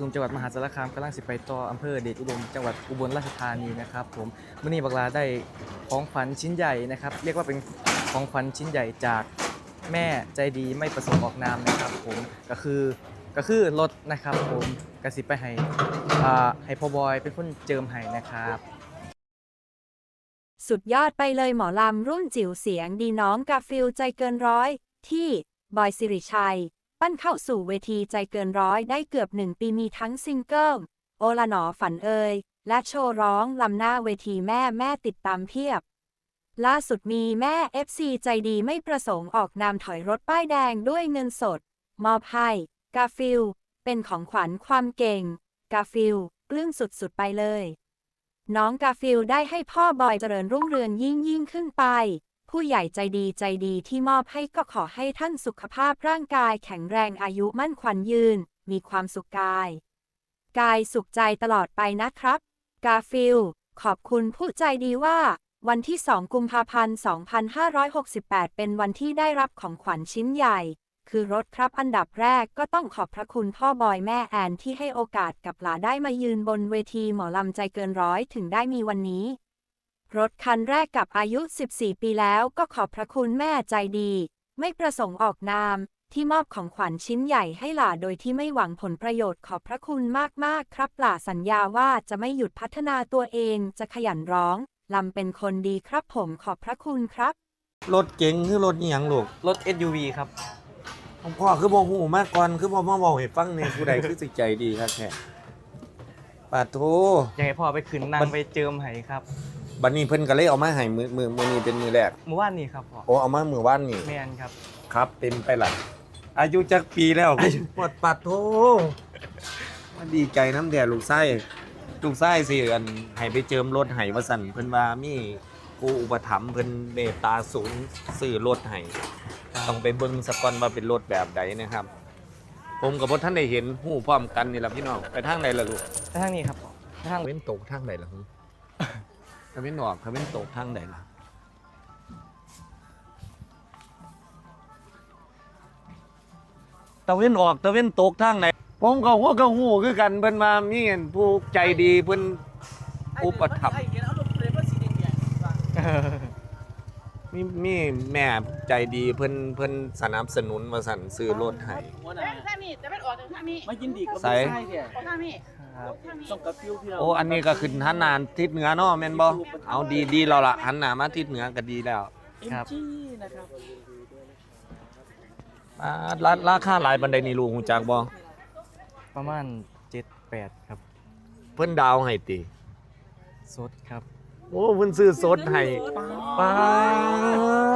ทุมจังหวัดมหาสารคามกำลังสิไปต่ออำเภอเดชอุดมจังหวัดอุบลราชธานีนะครับผมมื่อนี้บักลาได้ของขวัญชิ้นใหญ่นะครับ เรียกว่าเป็นของขวัญชิ้นใหญ่จากแม่ใจดีไม่ประสงค์ออกนามนะครับผมก็คือก็คือรถนะครับผมกสิไปให้อ่าให้พ่อบอยเป็นคนเจิมให้นะครับสุดยอดไปเลยหมอลำรุ่นจิ๋วเสียงดีน้องกาฟิลใจเกินร้อย ที่ บอยสิริชัย ปั้นเข้าสู่เวทีใจเกินร้อยได้เกือบหนึ่งปีมีทั้งซิงเกิล โอละหนอฝันเอ่ยและโชว์ร้องลำหน้าเวทีแม่แม่ติดตามเพียบ ล่าสุดมีแม่ FC ใจดีไม่ประสงค์ออกนามถอยรถป้ายแดงด้วยเงินสด มอบให้กาฟิล เป็นของขวัญความเก่ง กาฟิลปลื้มสุดๆไปเลย น้องกาฟิลได้ให้พ่อบอยเจริญรุ่งเรืองยิ่งยิ่งขึ้นไป ผู้ใหญ่ใจดีใจดีที่มอบให้ก็ขอให้ท่านสุขภาพร่างกายแข็งแรงอายุมั่นขวัญยืน มีความสุขกาย กายสุขใจตลอดไปนะครับ กาฟิล ขอบคุณผู้ใจดีว่า วันที่ 2 กุมภาพันธ์ 2568 เป็นวันที่ได้รับของขวัญชิ้นใหญ่ คือรถครับอันดับแรกก็ต้องขอบพระคุณพ่อบอยแม่แอนที่ให้โอกาสกับหลาได้มายืนบนเวทีหมอลำใจเกินร้อยถึงได้มีวันนี้ รถคันแรกกับอายุ 14 ปีแล้วก็ขอบพระคุณแม่ใจดี ไม่ประสงค์ออกนาม ที่มอบของขวัญชิ้นใหญ่ให้หล่าโดยที่ไม่หวังผลประโยชน์ขอบพระคุณมาก ๆ ครับหล่าสัญญาว่าจะไม่หยุดพัฒนาตัวเองจะขยันร้องลำเป็นคนดีครับผมขอบพระคุณครับ รถเก๋งคือรถอิหยังลูกรถ SUV ครับ ของพ่อคือบ่ฮู้มาก่อนคือบ่มาบอกให้ฟังเนี่ยผู้ใดคือสิใจดีครับแท้ปาโทอยากให้พ่อไปขึ้นนั่มังนไปเจิมให้ครับ บัดนี้เพิ่นก็เลยเอามาให้มือมือมื้อนี้เป็นมือแรกเมื่อวานนี้ครับพ่อโอ้เอามามื้อวานนี่แมนครับครับเต็มไปล่ะอายุจักปีแล้วปวดปาโทมาดีใจน้ำแด่ลูกไส้ลูกไส้สิอันให้ไปเจิมรถให้ว่าซั่นเพิ่นว่ามีผู้อุปถัมภ์เพิ่นเมตตาสูงซื้อรถให้ต้องไปเบิ่งสกอนว่าเป็นรถแบบใดนะครับ ผมกับพ่ท่านได้เห็นหู้พร้อมกันนี่แหละพี่น้องไปทางไหนล่ะลูกไปทางนี้ครับพ่อไปทางเว้นตกทางไหนล่ะฮึ ถ้าเว้นออกถ้าเว้นตกทางไหนล่ะตะเว้นออกตะเว้นตกทางไหนผมก็หัวก็หูคือกันเพิ่นมามีอันผู้ใจดีเพิ่นอุปถัมภ์มีมีแม่ใจดีเพิ่นเพิ่นสนับสนุนมาสั่นซื้อรถให้หัวหน้าแม่งท่ามีแต่เป็นออกจากท่ามีไม่ยินดีกับใส่ใส่เนี่ยท่ามีครับท่ามีต้องกับฟิวพี่เราโอ้อันนี้ก็ขึ้นหันหน้าทิศเหนือเนาะแม่นบ่เอาดีดีแล้วล่ะหันหน้ามาทิศเหนือก็ดีแล้วเอ็มจีนะครับอ่าราราคาหลายบันไดนี่ลูกฮู้จักบ่ประมาณ7-8ครับเพิ่นดาวให้ติ สดครับ โอ้เพิ่นซื้อสดให้ป้าป๊าด